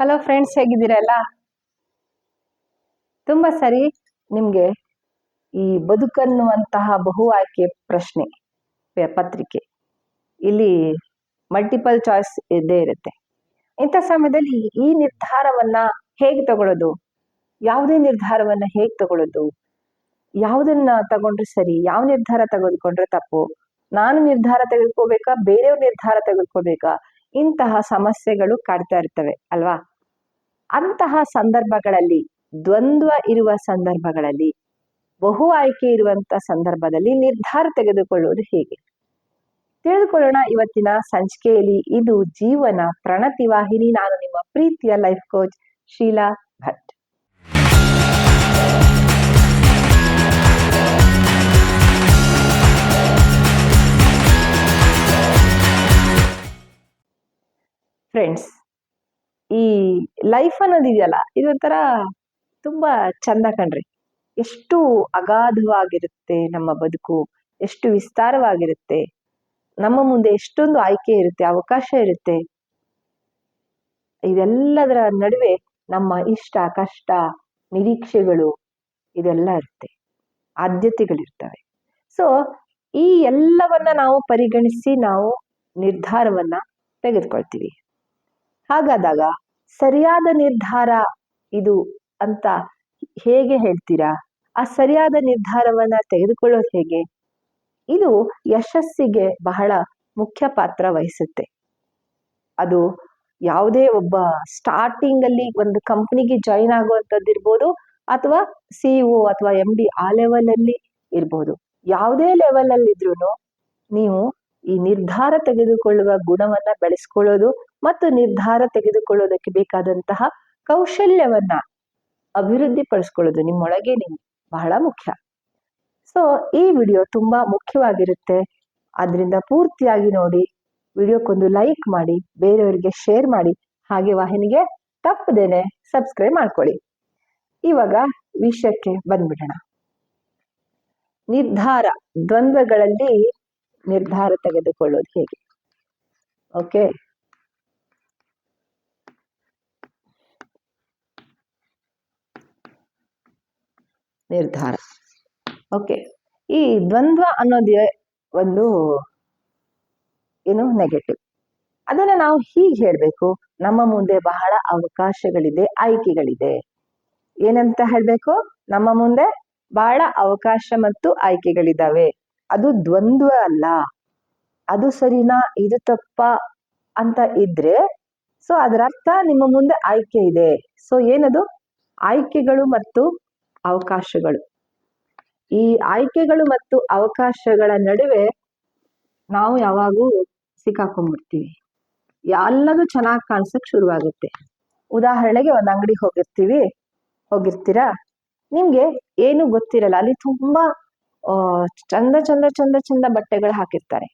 Hello friends ಹೇಗಿದ್ದೀರಲ್ಲ ತುಂಬ ಸರಿ. ನಿಮಗೆ ಈ ಬದುಕನ್ನುವಂತಹ ಬಹು ಆಯ್ಕೆ ಪ್ರಶ್ನೆ ಪತ್ರಿಕೆ. ಇಲ್ಲಿ ಮಲ್ಟಿಪಲ್ ಚಾಯ್ಸ್ ಇದ್ದೇ ಇರುತ್ತೆ. ಇಂಥ ಸಮಯದಲ್ಲಿ ಈ ನಿರ್ಧಾರವನ್ನ ಹೇಗೆ ತಗೊಳ್ಳೋದು ಯಾವುದೇ ನಿರ್ಧಾರವನ್ನ ಹೇಗೆ ತಗೊಳ್ಳೋದು ಯಾವುದನ್ನ ತಗೊಂಡ್ರೆ ಸರಿ, ಯಾವ ನಿರ್ಧಾರ ತೆಗೆದುಕೊಂಡ್ರೆ ತಪ್ಪು? ನಾನು ನಿರ್ಧಾರ ತೆಗೆದುಕೋಬೇಕಾ? ಬೇರೆಯವ್ರ ನಿರ್ಧಾರ ತೆಗೆದುಕೋಬೇಕಾ? ಇಂತಹ ಸಮಸ್ಯೆಗಳು ಕಾಡ್ತಾ ಇರ್ತವೆ, ಅಲ್ವಾ? ಅಂತಹ ಸಂದರ್ಭಗಳಲ್ಲಿ, ದ್ವಂದ್ವ ಇರುವ ಸಂದರ್ಭಗಳಲ್ಲಿ, ಬಹು ಆಯ್ಕೆ ಇರುವಂತ ಸಂದರ್ಭದಲ್ಲಿ ನಿರ್ಧಾರ ತೆಗೆದುಕೊಳ್ಳುವುದು ಹೇಗೆ? ತಿಳಿದುಕೊಳ್ಳೋಣ ಇವತ್ತಿನ ಸಂಚಿಕೆಯಲ್ಲಿ ಇದು ಜೀವನ ಪ್ರಣತಿ ವಾಹಿನಿ ನಾನು ನಿಮ್ಮ ಪ್ರೀತಿಯ life coach Sheela Bhat. Friends ಈ ಲೈಫ್ ಅನ್ನೋದಿದೆಯಲ್ಲ ಇದೊಂಥರ ತುಂಬಾ ಚಂದ ಕಣ್ರಿ. ಎಷ್ಟು ಅಗಾಧವಾಗಿರುತ್ತೆ ನಮ್ಮ ಬದುಕು, ಎಷ್ಟು ವಿಸ್ತಾರವಾಗಿರುತ್ತೆ. ನಮ್ಮ ಮುಂದೆ ಎಷ್ಟೊಂದು ಆಯ್ಕೆ ಇರುತ್ತೆ, ಅವಕಾಶ ಇರುತ್ತೆ. ಇದೆಲ್ಲದರ ನಡುವೆ ನಮ್ಮ ಇಷ್ಟ, ಕಷ್ಟ, ನಿರೀಕ್ಷೆಗಳು, ಇದೆಲ್ಲ ಇರುತ್ತೆ. ಆದ್ಯತೆಗಳಿರ್ತವೆ. ಸೊ ಈ ಎಲ್ಲವನ್ನ ನಾವು ಪರಿಗಣಿಸಿ ನಾವು ನಿರ್ಧಾರವನ್ನ ತೆಗೆದುಕೊಳ್ತೀವಿ. ಹಾಗಾದಾಗ ಸರಿಯಾದ ನಿರ್ಧಾರ ಇದು ಅಂತ ಹೇಗೆ ಹೇಳ್ತೀರಾ? ಆ ಸರಿಯಾದ ನಿರ್ಧಾರವನ್ನ ತೆಗೆದುಕೊಳ್ಳೋದು ಹೇಗೆ? ಇದು ಯಶಸ್ಸಿಗೆ ಬಹಳ ಮುಖ್ಯ ಪಾತ್ರ ವಹಿಸುತ್ತೆ. ಅದು ಯಾವುದೇ ಒಬ್ಬ ಸ್ಟಾರ್ಟಿಂಗ್ ಅಲ್ಲಿ ಒಂದು ಕಂಪ್ನಿಗೆ ಜಾಯಿನ್ ಆಗುವಂಥದ್ದು ಇರ್ಬೋದು ಅಥವಾ ಸಿಇಒ ಅಥವಾ ಎಂ ಡಿ ಆ ಲೆವೆಲ್ ಅಲ್ಲಿ ಇರ್ಬೋದು. ಯಾವುದೇ ಲೆವೆಲ್ ಅಲ್ಲಿ ನೀವು ಈ ನಿರ್ಧಾರ ತೆಗೆದುಕೊಳ್ಳುವ ಗುಣವನ್ನ ಬೆಳೆಸ್ಕೊಳ್ಳೋದು ಮತ್ತು ನಿರ್ಧಾರ ತೆಗೆದುಕೊಳ್ಳೋದಕ್ಕೆ ಬೇಕಾದಂತಹ ಕೌಶಲ್ಯವನ್ನ ಅಭಿವೃದ್ಧಿ ಪಡಿಸ್ಕೊಳ್ಳೋದು ನಿಮ್ಮೊಳಗೆ ನಿಮ್ ಬಹಳ ಮುಖ್ಯ. ಸೊ ಈ ವಿಡಿಯೋ ತುಂಬಾ ಮುಖ್ಯವಾಗಿರುತ್ತೆ. ಅದರಿಂದ ಪೂರ್ತಿಯಾಗಿ ನೋಡಿ, ವಿಡಿಯೋಕ್ಕೊಂದು ಲೈಕ್ ಮಾಡಿ, ಬೇರೆಯವರಿಗೆ ಶೇರ್ ಮಾಡಿ, ಹಾಗೆ ವಾಹಿನಿಗೆ ತಪ್ಪದೇನೆ ಸಬ್ಸ್ಕ್ರೈಬ್ ಮಾಡ್ಕೊಳ್ಳಿ. ಇವಾಗ ವಿಷಯಕ್ಕೆ ಬಂದ್ಬಿಡೋಣ. ನಿರ್ಧಾರ, ದ್ವಂದ್ವಗಳಲ್ಲಿ ನಿರ್ಧಾರ ತೆಗೆದುಕೊಳ್ಳೋದು ಹೇಗೆ? ಓಕೆ ನಿರ್ಧಾರ. ಓಕೆ ಈ ದ್ವಂದ್ವ ಅನ್ನೋದು ಒಂದು ಏನು ನೆಗೆಟಿವ್ ಅದನ್ನ ನಾವು ಹೀಗೆ ಹೇಳ್ಬೇಕು, ನಮ್ಮ ಮುಂದೆ ಬಹಳ ಅವಕಾಶಗಳಿದೆ, ಆಯ್ಕೆಗಳಿದೆ. ಏನಂತ ಹೇಳ್ಬೇಕು? ನಮ್ಮ ಮುಂದೆ ಬಹಳ ಅವಕಾಶ ಮತ್ತು ಆಯ್ಕೆಗಳಿದಾವೆ. ಅದು ದ್ವಂದ್ವ ಅಲ್ಲ. ಅದು ಸರಿನಾ? ಇದು ತಪ್ಪ? ಅಂತ ಇದ್ರೆ, ಸೊ ಅದರ ಅರ್ಥ ನಿಮ್ಮ ಮುಂದೆ ಆಯ್ಕೆ ಇದೆ. ಸೊ ಏನದು? ಆಯ್ಕೆಗಳು ಮತ್ತು ಅವಕಾಶಗಳು. ಈ ಆಯ್ಕೆಗಳು ಮತ್ತು ಅವಕಾಶಗಳ ನಡುವೆ ನಾವು ಯಾವಾಗೂ ಸಿಕ್ಕಾಕೊಂಡ್ಬಿಡ್ತೀವಿ. ಎಲ್ಲದೂ ಚೆನ್ನಾಗಿ ಕಾಣಿಸಕ್ ಶುರುವಾಗುತ್ತೆ. ಉದಾಹರಣೆಗೆ ಒಂದು ಅಂಗಡಿಗೆ ಹೋಗಿರ್ತೀವಿ. ಹೋಗಿರ್ತೀರಾ? ನಿಮ್ಗೆ ಏನು ಗೊತ್ತಿರಲ್ಲ. ಅಲ್ಲಿ ತುಂಬಾ ಚಂದ ಚಂದ ಚಂದ ಚಂದ ಬಟ್ಟೆಗಳು ಹಾಕಿರ್ತಾರೆ.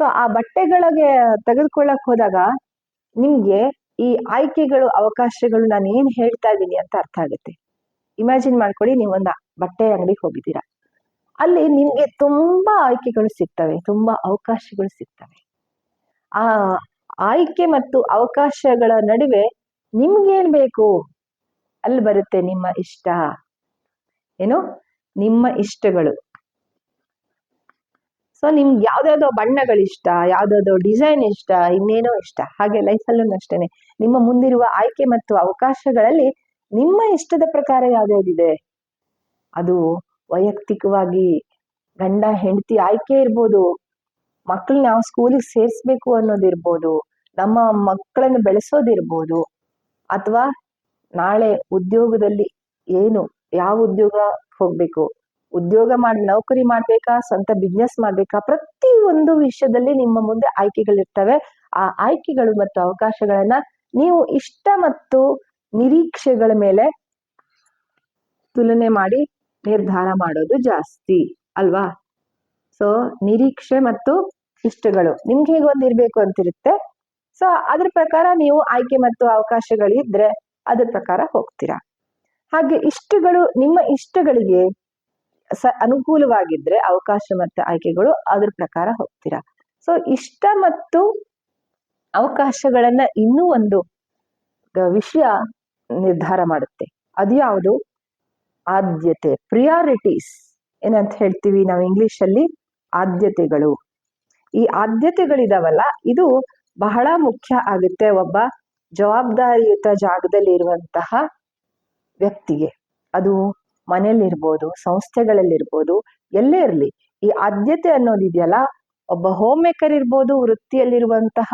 ಸೊ ಆ ಬಟ್ಟೆಗಳಿಗೆ ತೆಗೆದುಕೊಳ್ಳಕ್ ಹೋದಾಗ ನಿಮ್ಗೆ ಈ ಆಯ್ಕೆಗಳು, ಅವಕಾಶಗಳು ನಾನು ಏನ್ ಹೇಳ್ತಾ ಇದ್ದೀನಿ ಅಂತ ಅರ್ಥ ಆಗುತ್ತೆ. ಇಮ್ಯಾಜಿನ್ ಮಾಡ್ಕೊಳ್ಳಿ, ನೀವು ಒಂದು ಬಟ್ಟೆ ಅಂಗಡಿಗೆ ಹೋಗಿದ್ದೀರಾ. ಅಲ್ಲಿ ನಿಮ್ಗೆ ತುಂಬಾ ಆಯ್ಕೆಗಳು ಸಿಗ್ತವೆ, ತುಂಬಾ ಅವಕಾಶಗಳು ಸಿಗ್ತವೆ. ಆ ಆಯ್ಕೆ ಮತ್ತು ಅವಕಾಶಗಳ ನಡುವೆ ನಿಮ್ಗೇನ್ ಬೇಕು? ಅಲ್ಲಿ ಬರುತ್ತೆ ನಿಮ್ಮ ಇಷ್ಟ. ಏನು? ನಿಮ್ಮ ಇಷ್ಟಗಳು. ಸೊ ನಿಮ್ಗೆ ಯಾವ್ದಾವ್ದೋ ಬಣ್ಣಗಳು ಇಷ್ಟ ಯಾವ್ದಾವ್ದೋ ಡಿಸೈನ್ ಇಷ್ಟ, ಇನ್ನೇನೋ ಇಷ್ಟ, ಹಾಗೆ ಲೈಫಲ್ಲೂ ಅಷ್ಟೇನೆ. ನಿಮ್ಮ ಮುಂದಿರುವ ಆಯ್ಕೆ ಮತ್ತು ಅವಕಾಶಗಳಲ್ಲಿ ನಿಮ್ಮ ಇಷ್ಟದ ಪ್ರಕಾರ ಯಾವ್ದಾವ್ದಿದೆ ಅದು ವೈಯಕ್ತಿಕವಾಗಿ ಗಂಡ, ಹೆಂಡತಿ ಆಯ್ಕೆ ಇರ್ಬೋದು ಮಕ್ಕಳನ್ನ ನಾವು ಸ್ಕೂಲಿಗೆ ಸೇರಿಸ್ಬೇಕು ಅನ್ನೋದಿರ್ಬೋದು ನಮ್ಮ ಮಕ್ಕಳನ್ನು ಬೆಳೆಸೋದಿರ್ಬೋದು ಅಥವಾ ನಾಳೆ ಉದ್ಯೋಗದಲ್ಲಿ ಏನು, ಯಾವ ಉದ್ಯೋಗ ಹೋಗ್ಬೇಕು. ಉದ್ಯೋಗ ಮಾಡಿ, ನೌಕರಿ ಮಾಡ್ಬೇಕಾ, ಸ್ವಂತ ಬಿಸ್ನೆಸ್ ಮಾಡ್ಬೇಕಾ ಪ್ರತಿ ಒಂದು ವಿಷಯದಲ್ಲಿ ನಿಮ್ಮ ಮುಂದೆ ಆಯ್ಕೆಗಳಿರ್ತವೆ. ಆ ಆಯ್ಕೆಗಳು ಮತ್ತು ಅವಕಾಶಗಳನ್ನ ನೀವು ಇಷ್ಟ ಮತ್ತು ನಿರೀಕ್ಷೆಗಳ ಮೇಲೆ ತುಲನೆ ಮಾಡಿ ನಿರ್ಧಾರ ಮಾಡೋದು ಜಾಸ್ತಿ, ಅಲ್ವಾ? ಸೊ ನಿರೀಕ್ಷೆ ಮತ್ತು ಇಷ್ಟಗಳು. ನಿಮ್ಗೆ ಹೇಗೆ ಒಂದು ಇರ್ಬೇಕು ಅಂತಿರುತ್ತೆ. ಸೊ ಅದ್ರ ಪ್ರಕಾರ ನೀವು ಆಯ್ಕೆ ಮತ್ತು ಅವಕಾಶಗಳಿದ್ರೆ ಅದ್ರ ಪ್ರಕಾರ ಹೋಗ್ತೀರಾ. ಹಾಗೆ ಇಷ್ಟಗಳು, ನಿಮ್ಮ ಇಷ್ಟಗಳಿಗೆ ಸ ಅನುಕೂಲವಾಗಿದ್ರೆ ಅವಕಾಶ ಮತ್ತು ಆಯ್ಕೆಗಳು ಅದ್ರ ಪ್ರಕಾರ ಹೋಗ್ತೀರಾ. ಸೊ ಇಷ್ಟ ಮತ್ತು ಅವಕಾಶಗಳನ್ನ ಇನ್ನೂ ಒಂದು ವಿಷಯ ನಿರ್ಧಾರ ಮಾಡುತ್ತೆ. ಅದು ಯಾವುದು? ಆದ್ಯತೆ ಪ್ರಿಯಾರಿಟೀಸ್ ಏನಂತ ಹೇಳ್ತೀವಿ ನಾವು ಇಂಗ್ಲಿಷ್ ಅಲ್ಲಿ ಆದ್ಯತೆಗಳು. ಈ ಆದ್ಯತೆಗಳಿದಾವಲ್ಲ, ಇದು ಬಹಳ ಮುಖ್ಯ ಆಗುತ್ತೆ. ಒಬ್ಬ ಜವಾಬ್ದಾರಿಯುತ ಜಾಗದಲ್ಲಿ ಇರುವಂತಹ ವ್ಯಕ್ತಿಗೆ. ಅದು ಮನೆಯಲ್ಲಿರ್ಬೋದು, ಸಂಸ್ಥೆಗಳಲ್ಲಿರ್ಬೋದು, ಎಲ್ಲೇ ಇರಲಿ. ಈ ಆದ್ಯತೆ ಅನ್ನೋದಿದೆಯಲ್ಲ ಒಬ್ಬ ಹೋಮ್ ಮೇಕರ್ ಇರ್ಬೋದು ವೃತ್ತಿಯಲ್ಲಿರುವಂತಹ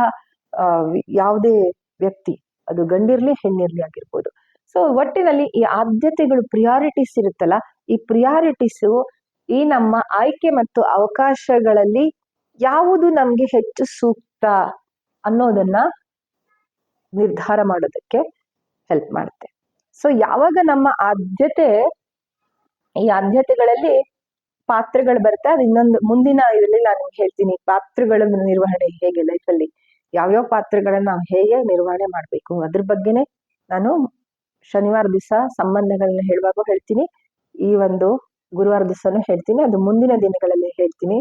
ಯಾವುದೇ ವ್ಯಕ್ತಿ. ಅದು ಗಂಡಿರ್ಲಿ, ಹೆಣ್ಣಿರ್ಲಿ ಆಗಿರ್ಬೋದು. ಸೊ ಒಟ್ಟಿನಲ್ಲಿ ಈ ಆದ್ಯತೆಗಳು ಪ್ರಿಯಾರಿಟೀಸ್ ಇರುತ್ತಲ್ಲ, ಈ ಪ್ರಿಯಾರಿಟೀಸು ಈ ನಮ್ಮ ಆಯ್ಕೆ ಮತ್ತು ಅವಕಾಶಗಳಲ್ಲಿ ಯಾವುದು ನಮ್ಗೆ ಹೆಚ್ಚು ಸೂಕ್ತ ಅನ್ನೋದನ್ನ ನಿರ್ಧಾರ ಮಾಡೋದಕ್ಕೆ ಹೆಲ್ಪ್ ಮಾಡುತ್ತೆ. ಸೊ ಯಾವಾಗ ನಮ್ಮ ಆದ್ಯತೆ, ಈ ಆದ್ಯತೆಗಳಲ್ಲಿ ಪಾತ್ರಗಳು ಬರುತ್ತೆ ಅದು ಇನ್ನೊಂದು, ಮುಂದಿನ ಇದರಲ್ಲಿ ನಾನು ಹೇಳ್ತೀನಿ, ಪಾತ್ರಗಳ ನಿರ್ವಹಣೆ ಹೇಗೆ ಲೈಫಲ್ಲಿ ಯಾವ್ಯಾವ ಪಾತ್ರಗಳನ್ನ ನಾವು ಹೇಗೆ ನಿರ್ವಹಣೆ ಮಾಡಬೇಕು? ಅದ್ರ ಬಗ್ಗೆನೆ ನಾನು ಶನಿವಾರ ದಿವಸ ಸಂಬಂಧಗಳನ್ನ ಹೇಳುವಾಗ ಹೇಳ್ತೀನಿ. ಈ ಒಂದು ಗುರುವಾರ ದಿವಸನೂ ಹೇಳ್ತೀನಿ, ಅದು ಮುಂದಿನ ದಿನಗಳಲ್ಲಿ ಹೇಳ್ತೀನಿ.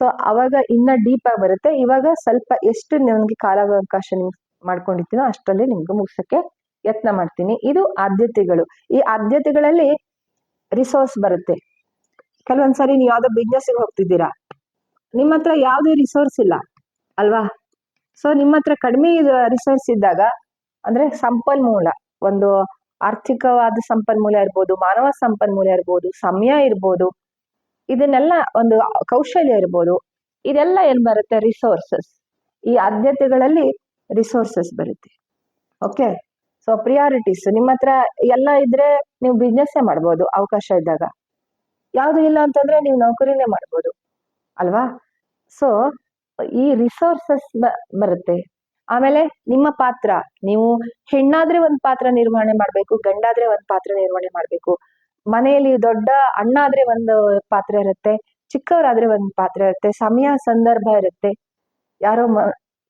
ಸೊ ಅವಾಗ ಇನ್ನ ಡೀಪ್ ಆಗಿ ಬರುತ್ತೆ. ಇವಾಗ ಸ್ವಲ್ಪ ಎಷ್ಟು ನನಗೆ ಕಾಲಾವಕಾಶ ನಿಮ್ಗೆ ಮಾಡ್ಕೊಂಡಿರ್ತೀನೋ ಅಷ್ಟರಲ್ಲಿ ನಿಮ್ಗೆ ಮುಗಿಸಕ್ಕೆ ಯತ್ನ ಮಾಡ್ತೀನಿ. ಇದು ಆದ್ಯತೆಗಳು. ಈ ಆದ್ಯತೆಗಳಲ್ಲಿ ರಿಸೋರ್ಸ್ ಬರುತ್ತೆ. ಕೆಲವೊಂದ್ಸರಿ ನೀವು ಯಾವ್ದೋ ಬಿಸ್ನೆಸ್ಗೆ ಹೋಗ್ತಿದ್ದೀರಾ. ನಿಮ್ಮ ಹತ್ರ ಯಾವುದೇ ರಿಸೋರ್ಸ್ ಇಲ್ಲ, ಅಲ್ವಾ? ಸೊ ನಿಮ್ಮ ಹತ್ರ ಕಡಿಮೆ ರಿಸೋರ್ಸ್ ಇದ್ದಾಗ, ಅಂದ್ರೆ ಸಂಪನ್ಮೂಲ, ಒಂದು ಆರ್ಥಿಕವಾದ ಸಂಪನ್ಮೂಲ ಇರ್ಬೋದು, ಮಾನವ ಸಂಪನ್ಮೂಲ ಇರ್ಬೋದು, ಸಮಯ ಇರ್ಬೋದು, ಇದನ್ನೆಲ್ಲ ಒಂದು ಕೌಶಲ್ಯ ಇರ್ಬೋದು, ಇದೆಲ್ಲ ಏನ್ ಬರುತ್ತೆ? ರಿಸೋರ್ಸಸ್ ಈ ಆದ್ಯತೆಗಳಲ್ಲಿ ರಿಸೋರ್ಸಸ್ ಬರುತ್ತೆ. ಓಕೆ ಸೊ ಪ್ರಿಯಾರಿಟೀಸ್ ನಿಮ್ಮ ಹತ್ರ ಎಲ್ಲ ಇದ್ರೆ ನೀವು ಬಿಸ್ನೆಸ್ಸೇ ಮಾಡ್ಬೋದು ಅವಕಾಶ ಇದ್ದಾಗ. ಯಾವುದು ಇಲ್ಲ ಅಂತಂದ್ರೆ ನೀವು ನೌಕರಿನೇ ಮಾಡ್ಬೋದು. ಅಲ್ವಾ? ಸೊ ಈ ರಿಸೋರ್ಸಸ್ ಬರುತ್ತೆ. ಆಮೇಲೆ ನಿಮ್ಮ ಪಾತ್ರ. ನೀವು ಹೆಣ್ಣಾದ್ರೆ ಒಂದು ಪಾತ್ರ ನಿರ್ವಹಣೆ ಮಾಡಬೇಕು, ಗಂಡಾದ್ರೆ ಒಂದು ಪಾತ್ರ ನಿರ್ವಹಣೆ ಮಾಡಬೇಕು. ಮನೆಯಲ್ಲಿ ದೊಡ್ಡ ಅಣ್ಣ ಆದ್ರೆ ಒಂದು ಪಾತ್ರ ಇರುತ್ತೆ, ಚಿಕ್ಕವರಾದ್ರೆ ಒಂದು ಪಾತ್ರ ಇರುತ್ತೆ, ಸಮಯ, ಸಂದರ್ಭ ಇರುತ್ತೆ. ಯಾರೋ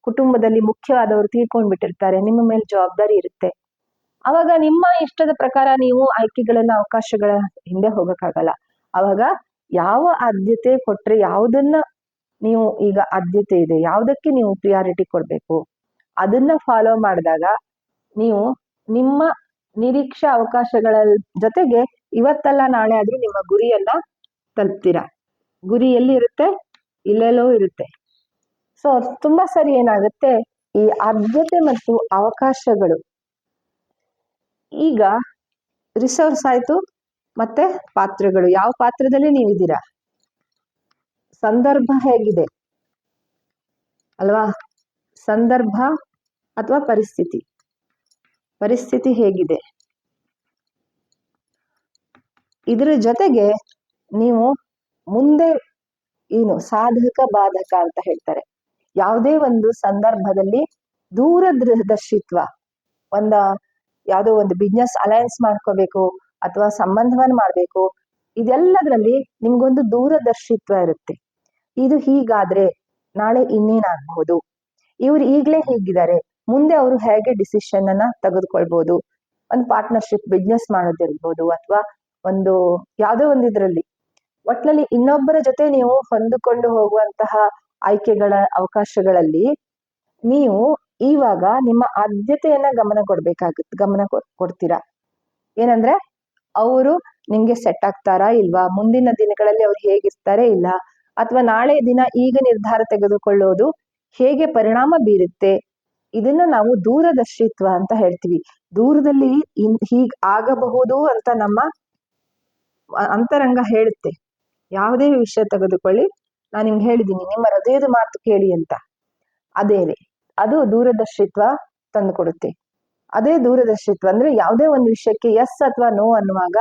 ಕುಟುಂಬದಲ್ಲಿ ಮುಖ್ಯವಾದವರು ತೀರ್ಕೊಂಡ್ಬಿಟ್ಟಿರ್ತಾರೆ, ನಿಮ್ಮ ಮೇಲೆ ಜವಾಬ್ದಾರಿ ಇರುತ್ತೆ. ಅವಾಗ ನಿಮ್ಮ ಇಷ್ಟದ ಪ್ರಕಾರ ನೀವು ಆಯ್ಕೆಗಳನ್ನ ಅವಕಾಶಗಳ ಹಿಂದೆ ಹೋಗಕ್ಕಾಗಲ್ಲ. ಅವಾಗ ಯಾವ ಆದ್ಯತೆ ಕೊಟ್ರೆ ಯಾವುದನ್ನ ನೀವು ಈಗ ಆದ್ಯತೆ ಇದೆ, ಯಾವುದಕ್ಕೆ ನೀವು ಪ್ರಿಯಾರಿಟಿ ಕೊಡ್ಬೇಕು, ಅದನ್ನ ಫಾಲೋ ಮಾಡಿದಾಗ ನೀವು ನಿಮ್ಮ ನಿರೀಕ್ಷಾ ಅವಕಾಶಗಳ ಜೊತೆಗೆ ಇವತ್ತಲ್ಲ ನಾಳೆ ಆದ್ರೂ ನಿಮ್ಮ ಗುರಿಯನ್ನ ತಲುಪ್ತೀರಾ? ಗುರಿ ಎಲ್ಲಿ ಇರುತ್ತೆ ಇಲ್ಲೆಲ್ಲೋ ಇರುತ್ತೆ. ಸೊ ತುಂಬಾ ಸರಿ ಏನಾಗುತ್ತೆ? ಈ ಆದ್ಯತೆ ಮತ್ತು ಅವಕಾಶಗಳು ಈಗ ರಿಸೋರ್ಸ್ ಆಯ್ತು, ಮತ್ತೆ ಪಾತ್ರಗಳು. ಯಾವ ಪಾತ್ರದಲ್ಲಿ ನೀವಿದ್ದೀರಾ? ಸಂದರ್ಭ ಹೇಗಿದೆ? ಅಲ್ವಾ? ಸಂದರ್ಭ ಅಥವಾ ಪರಿಸ್ಥಿತಿ? ಪರಿಸ್ಥಿತಿ ಹೇಗಿದೆ? ಇದರ ಜೊತೆಗೆ ನೀವು ಮುಂದೆ ಏನು ಸಾಧಕ, ಬಾಧಕ ಅಂತ ಹೇಳ್ತಾರೆ. ಯಾವುದೇ ಒಂದು ಸಂದರ್ಭದಲ್ಲಿ ದೂರದರ್ಶಿತ್ವ, ಒಂದ ಯಾವುದೋ ಒಂದು ಬಿಸ್ನೆಸ್ ಅಲಯನ್ಸ್ ಮಾಡ್ಕೋಬೇಕು ಅಥವಾ ಸಂಬಂಧವನ್ನ ಮಾಡಬೇಕು, ಇದೆಲ್ಲದರಲ್ಲಿ ನಿಮ್ಗೊಂದು ದೂರದರ್ಶಿತ್ವ ಇರುತ್ತೆ. ಇದು ಹೀಗಾದ್ರೆ ನಾಳೆ ಇನ್ನೇನಾಗಬಹುದು ಇವ್ರು ಈಗಲೇ ಹೇಗಿದ್ದಾರೆ. ಮುಂದೆ ಅವರು ಹೇಗೆ ಡಿಸಿಷನ್ ಅನ್ನ ತೆಗೆದುಕೊಳ್ಬಹುದು? ಒಂದು ಪಾರ್ಟ್ನರ್ಶಿಪ್ ಬಿಸ್ನೆಸ್ ಮಾಡೋದಿರ್ಬೋದು ಅಥವಾ ಒಂದು ಯಾವುದೋ ಒಂದು ಇದರಲ್ಲಿ. ಒಟ್ನಲ್ಲಿ ಇನ್ನೊಬ್ಬರ ಜೊತೆ ನೀವು ಹೊಂದಿಕೊಂಡು ಹೋಗುವಂತಹ ಆಯ್ಕೆಗಳ ಅವಕಾಶಗಳಲ್ಲಿ ನೀವು ಇವಾಗ ನಿಮ್ಮ ಆದ್ಯತೆಯನ್ನ ಗಮನ ಕೊಡ್ಬೇಕಾಗುತ್ತೆ ಗಮನ ಕೊಡ್ತೀರಾ? ಏನಂದ್ರೆ, ಅವರು ನಿಮ್ಗೆ ಸೆಟ್ ಆಗ್ತಾರಾ ಇಲ್ವಾ? ಮುಂದಿನ ದಿನಗಳಲ್ಲಿ ಅವ್ರು ಹೇಗಿರ್ತಾರೆ ಇಲ್ಲ? ಅಥವಾ ನಾಳೆ ದಿನ ಈಗ ನಿರ್ಧಾರ ತೆಗೆದುಕೊಳ್ಳೋದು ಹೇಗೆ ಪರಿಣಾಮ ಬೀರುತ್ತೆ? ಇದನ್ನ ನಾವು ದೂರದರ್ಶಿತ್ವ ಅಂತ ಹೇಳ್ತೀವಿ. ದೂರದಲ್ಲಿ ಹೀಗ್ ಆಗಬಹುದು ಅಂತ ನಮ್ಮ ಅಂತರಂಗ ಹೇಳುತ್ತೆ. ಯಾವುದೇ ವಿಷಯ ತೆಗೆದುಕೊಳ್ಳಿ, ನಾನು ನಿಮ್ಗೆ ಹೇಳಿದ್ದೀನಿ ನಿಮ್ಮ ಹೃದಯದ ಮಾತು ಕೇಳಿ ಅಂತ. ಅದೇನೆ ಅದು ದೂರದರ್ಶಿತ್ವ ತಂದು ಕೊಡುತ್ತೆ ಅದೇ ದೂರದರ್ಶಿತ್ವ ಅಂದ್ರೆ ಯಾವುದೇ ಒಂದು ವಿಷಯಕ್ಕೆ ಎಸ್ ಅಥವಾ ನೋ ಅನ್ನುವಾಗ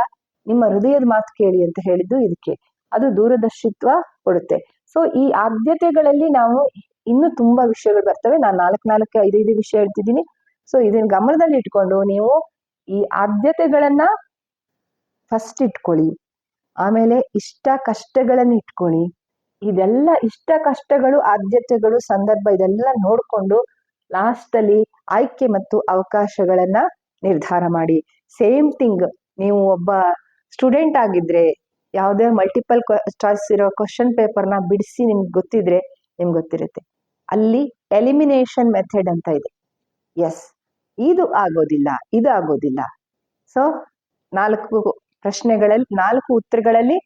ನಿಮ್ಮ ಹೃದಯದ ಮಾತು ಕೇಳಿ ಅಂತ ಹೇಳಿದ್ದು ಇದಕ್ಕೆ. ಅದು ದೂರದರ್ಶಿತ್ವ ಕೊಡುತ್ತೆ. ಸೊ ಈ ಆದ್ಯತೆಗಳಲ್ಲಿ ನಾವು ಇನ್ನು ತುಂಬಾ ವಿಷಯಗಳು ಬರ್ತವೆ. ನಾನು ನಾಲ್ಕು ನಾಲ್ಕು ಐದೈದು ವಿಷಯ ಹೇಳ್ತಿದ್ದೀನಿ. ಸೊ ಇದನ್ನ ಗಮನದಲ್ಲಿ ಇಟ್ಕೊಂಡು ನೀವು ಈ ಆದ್ಯತೆಗಳನ್ನ ಫಸ್ಟ್ ಇಟ್ಕೊಳ್ಳಿ. ಆಮೇಲೆ ಇಷ್ಟ ಕಷ್ಟಗಳನ್ನು ಇಟ್ಕೊಳ್ಳಿ. ಇದೆಲ್ಲ ಇಷ್ಟ ಕಷ್ಟಗಳು, ಆದ್ಯತೆಗಳು ಸಂದರ್ಭ ಇದೆಲ್ಲ ನೋಡ್ಕೊಂಡು ಲಾಸ್ಟ್ ಅಲ್ಲಿ ಆಯ್ಕೆ ಮತ್ತು ಅವಕಾಶಗಳನ್ನ ನಿರ್ಧಾರ ಮಾಡಿ. ಸೇಮ್ ಥಿಂಗ್ ನೀವು ಒಬ್ಬ ಸ್ಟೂಡೆಂಟ್ ಆಗಿದ್ರೆ ಯಾವುದೇ ಮಲ್ಟಿಪಲ್ ಚಾಯ್ಸ್ ಇರೋ ಕ್ವಶನ್ ಪೇಪರ್ನ ಬಿಡಿಸಿ ನಿಮ್ಗೆ ಗೊತ್ತಿದ್ರೆ ನಿಮ್ಗೆ ಗೊತ್ತಿರುತ್ತೆ. ಅಲ್ಲಿ ಎಲಿಮಿನೇಷನ್ ಮೆಥಡ್ ಅಂತ ಇದೆ. ಎಸ್ ಇದು ಆಗೋದಿಲ್ಲ ಇದು ಆಗೋದಿಲ್ಲ. ಸೊ ನಾಲ್ಕು ಪ್ರಶ್ನೆಗಳಲ್ಲಿ ನಾಲ್ಕು ಉತ್ತರಗಳಲ್ಲಿ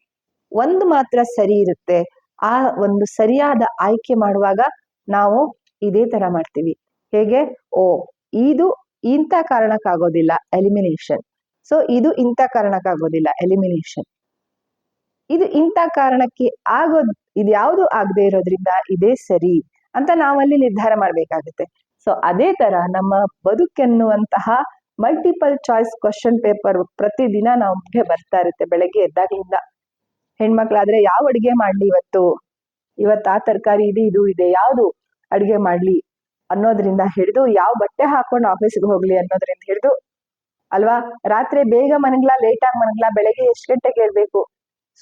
ಒಂದು ಮಾತ್ರ ಸರಿ ಇರುತ್ತೆ. ಆ ಒಂದು ಸರಿಯಾದ ಆಯ್ಕೆ ಮಾಡುವಾಗ ನಾವು ಇದೇ ತರ ಮಾಡ್ತೀವಿ. ಹೇಗೆ? ಓ, ಇದು ಇಂಥ ಕಾರಣಕ್ಕಾಗೋದಿಲ್ಲ ಎಲಿಮಿನೇಷನ್ ಸೊ ಇದು ಇಂಥ ಕಾರಣಕ್ಕಾಗೋದಿಲ್ಲ ಎಲಿಮಿನೇಷನ್ ಇದು ಇಂಥ ಕಾರಣಕ್ಕೆ ಆಗೋ, ಇದು ಯಾವುದು ಆಗದೆ ಇರೋದ್ರಿಂದ ಇದೇ ಸರಿ ಅಂತ ನಾವಲ್ಲಿ ನಿರ್ಧಾರ ಮಾಡ್ಬೇಕಾಗುತ್ತೆ. ಸೊ ಅದೇ ತರ ನಮ್ಮ ಬದುಕೆನ್ನುವಂತಹ ಮಲ್ಟಿಪಲ್ ಚಾಯ್ಸ್ ಕ್ವಶನ್ ಪೇಪರ್ ಪ್ರತಿದಿನ ನಮ್ಗೆ ಬರ್ತಾ ಇರುತ್ತೆ ಬೆಳಗ್ಗೆ ಎದ್ದಾಗ್ಲಿಂದ. ಹೆಣ್ಮಕ್ಳಾದ್ರೆ ಯಾವ ಅಡಿಗೆ ಮಾಡ್ಲಿ ಇವತ್ತು? ಇವತ್ತು ಆ ತರಕಾರಿ ಇದೆ, ಇದು ಇದೆ, ಯಾವುದು ಅಡಿಗೆ ಮಾಡ್ಲಿ ಅನ್ನೋದ್ರಿಂದ ಹಿಡಿದು ಯಾವ ಬಟ್ಟೆ ಹಾಕೊಂಡು ಆಫೀಸ್ಗೆ ಹೋಗ್ಲಿ ಅನ್ನೋದ್ರಿಂದ ಹಿಡಿದು ಅಲ್ವಾ? ರಾತ್ರಿ ಬೇಗ ಮನಗ್ಲಾ ಲೇಟ್ ಆಗಿ ಮನಗ್ಲಾ, ಬೆಳಗ್ಗೆ ಎಷ್ಟು ಗಂಟೆಗೆ ಹೇಳ್ಬೇಕು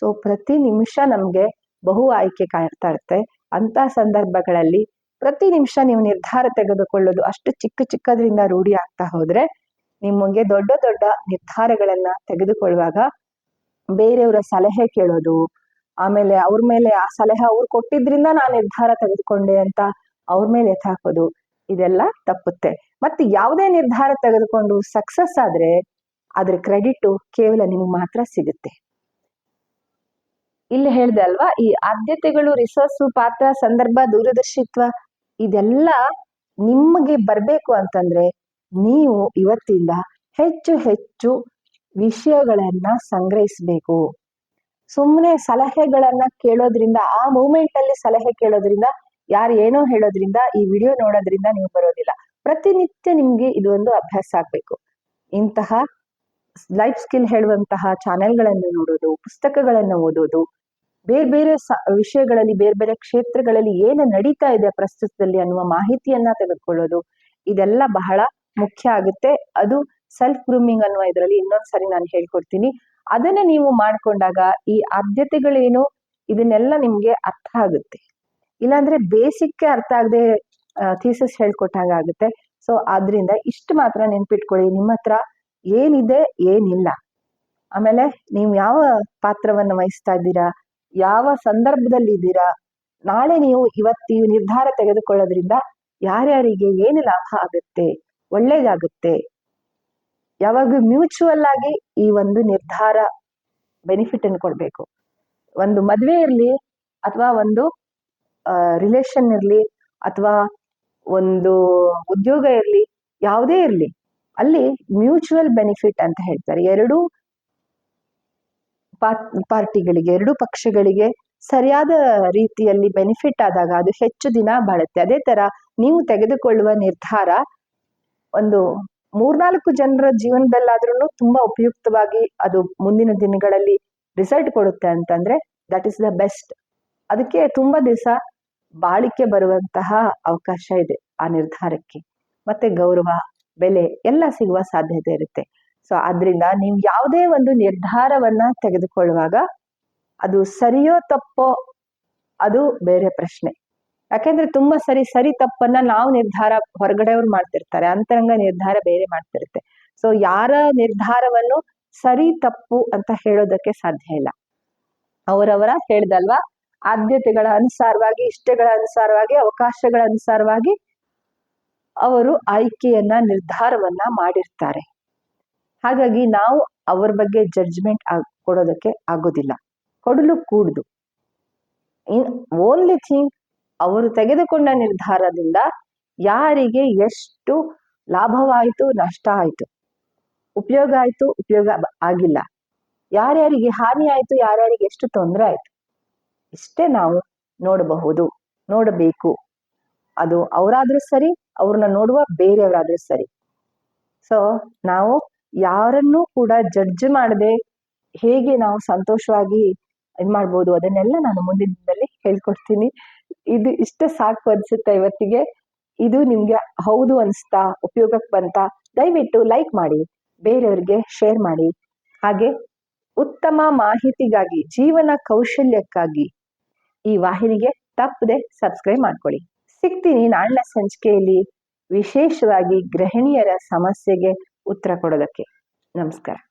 ಸೊ ಪ್ರತಿ ನಿಮಿಷ ನಮ್ಗೆ ಬಹು ಆಯ್ಕೆ ಕಾಣ್ತಾ ಇರುತ್ತೆ. ಅಂತ ಸಂದರ್ಭಗಳಲ್ಲಿ ಪ್ರತಿ ನಿಮಿಷ ನೀವು ನಿರ್ಧಾರ ತೆಗೆದುಕೊಳ್ಳೋದು ಅಷ್ಟು ಚಿಕ್ಕ ಚಿಕ್ಕದ್ರಿಂದ ರೂಢಿ ಆಗ್ತಾ ಹೋದ್ರೆ ನಿಮಗೆ ದೊಡ್ಡ ದೊಡ್ಡ ನಿರ್ಧಾರಗಳನ್ನ ತೆಗೆದುಕೊಳ್ಳುವಾಗ ಬೇರೆಯವರ ಸಲಹೆ ಕೇಳೋದು, ಆಮೇಲೆ ಅವ್ರ ಮೇಲೆ ಆ ಸಲಹೆ ಅವ್ರು ಕೊಟ್ಟಿದ್ರಿಂದ ನಾನು ನಿರ್ಧಾರ ತೆಗೆದುಕೊಂಡೆ ಅಂತ ಅವ್ರ ಮೇಲೆ ಎತ್ತಾಕೋದು ಇದೆಲ್ಲ ತಪ್ಪುತ್ತೆ. ಮತ್ತೆ ಯಾವುದೇ ನಿರ್ಧಾರ ತೆಗೆದುಕೊಂಡು ಸಕ್ಸಸ್ ಆದ್ರೆ ಅದ್ರ ಕ್ರೆಡಿಟ್ ಕೇವಲ ನಿಮ್ಗೆ ಮಾತ್ರ ಸಿಗುತ್ತೆ. ಇಲ್ಲಿ ಹೇಳ್ದೆ ಅಲ್ವಾ, ಈ ಆದ್ಯತೆಗಳು ರಿಸೋರ್ಸು ಪಾತ್ರ, ಸಂದರ್ಭ, ದೂರದರ್ಶಿತ್ವ ಇದೆಲ್ಲ ನಿಮಗೆ ಬರ್ಬೇಕು ಅಂತಂದ್ರೆ ನೀವು ಇವತ್ತಿಂದ ಹೆಚ್ಚು ಹೆಚ್ಚು ವಿಷಯಗಳನ್ನ ಸಂಗ್ರಹಿಸಬೇಕು. ಸುಮ್ಮನೆ ಸಲಹೆಗಳನ್ನ ಕೇಳೋದ್ರಿಂದ, ಆ ಮೂಮೆಂಟ್ ಅಲ್ಲಿ ಸಲಹೆ ಕೇಳೋದ್ರಿಂದ, ಯಾರು ಏನೋ ಹೇಳೋದ್ರಿಂದ, ಈ ವಿಡಿಯೋ ನೋಡೋದ್ರಿಂದ ನೀವು ಬರೋದಿಲ್ಲ. ಪ್ರತಿನಿತ್ಯ ನಿಮ್ಗೆ ಇದು ಒಂದು ಅಭ್ಯಾಸ ಆಗ್ಬೇಕು. ಇಂತಹ ಲೈಫ್ ಸ್ಕಿಲ್ ಹೇಳುವಂತಹ ಚಾನೆಲ್ಗಳನ್ನು ನೋಡೋದು, ಪುಸ್ತಕಗಳನ್ನು ಓದೋದು, ಬೇರೆ ಬೇರೆ ವಿಷಯಗಳಲ್ಲಿ, ಬೇರೆ ಬೇರೆ ಕ್ಷೇತ್ರಗಳಲ್ಲಿ ಏನು ನಡೀತಾ ಇದೆ ಪ್ರಸ್ತುತದಲ್ಲಿ ಅನ್ನುವ ಮಾಹಿತಿಯನ್ನ ತೆಗೆದುಕೊಳ್ಳೋದು, ಇದೆಲ್ಲ ಬಹಳ ಮುಖ್ಯ ಆಗುತ್ತೆ. ಅದು ಸೆಲ್ಫ್ ಗ್ರೂಮಿಂಗ್ ಅನ್ನುವ ಇದರಲ್ಲಿ ಇನ್ನೊಂದು ಸಾರಿ ನಾನು ಹೇಳ್ಕೊಡ್ತೀನಿ. ಅದನ್ನ ನೀವು ಮಾಡ್ಕೊಂಡಾಗ ಈ ಆದ್ಯತೆಗಳೇನು ಇದನ್ನೆಲ್ಲ ನಿಮ್ಗೆ ಅರ್ಥ ಆಗುತ್ತೆ. ಇಲ್ಲಾಂದ್ರೆ ಬೇಸಿಕ್ ಅರ್ಥ ಆಗದೆ ಥೀಸಸ್ ಹೇಳ್ಕೊಟ್ಟಾಗ ಆಗುತ್ತೆ. ಸೊ ಆದ್ರಿಂದ ಇಷ್ಟು ಮಾತ್ರ ನೆನ್ಪಿಟ್ಕೊಳ್ಳಿ, ನಿಮ್ಮ ಹತ್ರ ಏನಿದೆ, ಏನಿಲ್ಲ. ಆಮೇಲೆ ನೀವು ಯಾವ ಪಾತ್ರವನ್ನು ವಹಿಸ್ತಾ ಇದ್ದೀರಾ, ಯಾವ ಸಂದರ್ಭದಲ್ಲಿ ಇದ್ದೀರಾ, ನಾಳೆ ನೀವು ಇವತ್ತಿ ನಿರ್ಧಾರ ತೆಗೆದುಕೊಳ್ಳೋದ್ರಿಂದ ಯಾರ್ಯಾರಿಗೆ ಏನು ಲಾಭ ಆಗುತ್ತೆ, ಒಳ್ಳೇದಾಗುತ್ತೆ ಯಾವಾಗ ಮ್ಯೂಚುವಲ್ ಆಗಿ ಈ ಒಂದು ನಿರ್ಧಾರ ಬೆನಿಫಿಟ್ ಅನ್ನು ಕೊಡಬೇಕು. ಒಂದು ಮದುವೆ ಇರಲಿ ಅಥವಾ ಒಂದು ರಿಲೇಷನ್ ಇರಲಿ ಅಥವಾ ಒಂದು ಉದ್ಯೋಗ ಇರಲಿ ಯಾವುದೇ ಇರಲಿ, ಅಲ್ಲಿ ಮ್ಯೂಚುವಲ್ ಬೆನಿಫಿಟ್ ಅಂತ ಹೇಳ್ತಾರೆ. ಎರಡು ಪಾರ್ಟಿಗಳಿಗೆ ಎರಡು ಪಕ್ಷಗಳಿಗೆ ಸರಿಯಾದ ರೀತಿಯಲ್ಲಿ ಬೆನಿಫಿಟ್ ಆದಾಗ ಅದು ಹೆಚ್ಚು ದಿನ ಬಾಳುತ್ತೆ. ಅದೇ ತರ ನೀವು ತೆಗೆದುಕೊಳ್ಳುವ ನಿರ್ಧಾರ ಒಂದು ಮೂರ್ನಾಲ್ಕು ಜನರ ಜೀವನದಲ್ಲಾದ್ರೂ ತುಂಬಾ ಉಪಯುಕ್ತವಾಗಿ ಅದು ಮುಂದಿನ ದಿನಗಳಲ್ಲಿ ರಿಸಲ್ಟ್ ಕೊಡುತ್ತೆ ಅಂತಂದ್ರೆ ದಟ್ ಇಸ್ ದ ಬೆಸ್ಟ್ ಅದಕ್ಕೆ ತುಂಬಾ ದಿವಸ ಬಾಳಿಕೆ ಬರುವಂತಹ ಅವಕಾಶ ಇದೆ ಆ ನಿರ್ಧಾರಕ್ಕೆ. ಮತ್ತೆ ಗೌರವ, ಬೆಲೆ ಎಲ್ಲ ಸಿಗುವ ಸಾಧ್ಯತೆ ಇರುತ್ತೆ. ಸೊ ಆದ್ರಿಂದ ನೀವು ಯಾವುದೇ ಒಂದು ನಿರ್ಧಾರವನ್ನ ತೆಗೆದುಕೊಳ್ಳುವಾಗ ಅದು ಸರಿಯೋ ತಪ್ಪೋ ಅದು ಬೇರೆ ಪ್ರಶ್ನೆ. ಯಾಕೆಂದ್ರೆ ತುಂಬಾ ಸರಿ ಸರಿ ತಪ್ಪನ್ನ ನಾವು ನಿರ್ಧಾರ ಹೊರಗಡೆಯವ್ರು ಮಾಡ್ತಿರ್ತಾರೆ. ಅಂತರಂಗ ನಿರ್ಧಾರ ಬೇರೆ ಮಾಡ್ತಿರುತ್ತೆ. ಸೊ ಯಾರ ನಿರ್ಧಾರವನ್ನು ಸರಿ, ತಪ್ಪು ಅಂತ ಹೇಳೋದಕ್ಕೆ ಸಾಧ್ಯ ಇಲ್ಲ. ಅವರವರ ಹೇಳ್ದಲ್ವಾ? ಆದ್ಯತೆಗಳ ಅನುಸಾರವಾಗಿ, ಇಷ್ಟಗಳ ಅನುಸಾರವಾಗಿ, ಅವಕಾಶಗಳ ಅನುಸಾರವಾಗಿ ಅವರು ಆಯ್ಕೆಯನ್ನ, ನಿರ್ಧಾರವನ್ನ ಮಾಡಿರ್ತಾರೆ. ಹಾಗಾಗಿ ನಾವು ಅವ್ರ ಬಗ್ಗೆ ಜಡ್ಜ್ಮೆಂಟ್ ಕೊಡೋದಕ್ಕೆ ಆಗೋದಿಲ್ಲ. ಕೊಡಲು ಕೂಡುದು. ಓನ್ಲಿ ಥಿಂಗ್ ಅವರು ತೆಗೆದುಕೊಂಡ ನಿರ್ಧಾರದಿಂದ ಯಾರಿಗೆ ಎಷ್ಟು ಲಾಭವಾಯಿತು, ನಷ್ಟ ಆಯಿತು? ಉಪಯೋಗ ಆಯಿತು, ಉಪಯೋಗ ಆಗಿಲ್ಲ. ಯಾರ್ಯಾರಿಗೆ ಹಾನಿ ಆಯಿತು, ಯಾರ್ಯಾರಿಗೆ ಎಷ್ಟು ತೊಂದರೆ ಆಯಿತು? ಇಷ್ಟೇ ನಾವು ನೋಡಬಹುದು, ನೋಡಬೇಕು. ಅದು ಅವರಾದ್ರೂ ಸರಿ, ಅವ್ರನ್ನ ನೋಡುವ ಬೇರೆಯವರಾದ್ರೂ ಸರಿ. ಸೊ ನಾವು ಯಾರನ್ನೂ ಕೂಡ ಜಡ್ಜ್ ಮಾಡದೆ ಹೇಗೆ ನಾವು ಸಂತೋಷವಾಗಿ ಇದು ಮಾಡ್ಬೋದು ಅದನ್ನೆಲ್ಲ ನಾನು ಮುಂದಿನ ದಿನದಲ್ಲಿ ಹೇಳ್ಕೊಡ್ತೀನಿ. ಇದು ಇಷ್ಟ ಸಾಕು ಅನ್ಸುತ್ತೆ ಇವತ್ತಿಗೆ. ಇದು ನಿಮ್ಗೆ ಹೌದು ಅನಿಸ್ತಾ, ಉಪಯೋಗಕ್ಕೆ ಬಂತಾ, ದಯವಿಟ್ಟು ಲೈಕ್ ಮಾಡಿ, ಬೇರೆಯವ್ರಿಗೆ ಶೇರ್ ಮಾಡಿ. ಹಾಗೆ ಉತ್ತಮ ಮಾಹಿತಿಗಾಗಿ, ಜೀವನ ಕೌಶಲ್ಯಕ್ಕಾಗಿ ಈ ವಾಹಿನಿಗೆ ತಪ್ಪದೆ ಸಬ್ಸ್ಕ್ರೈಬ್ ಮಾಡ್ಕೊಳ್ಳಿ. ಸಿಗ್ತೀನಿ ನಾಳಿನ ಸಂಚಿಕೆಯಲ್ಲಿ ವಿಶೇಷವಾಗಿ ಗೃಹಿಣಿಯರ ಸಮಸ್ಯೆಗೆ ಉತ್ತರ ಕೊಡೋದಕ್ಕೆ. ನಮಸ್ಕಾರ.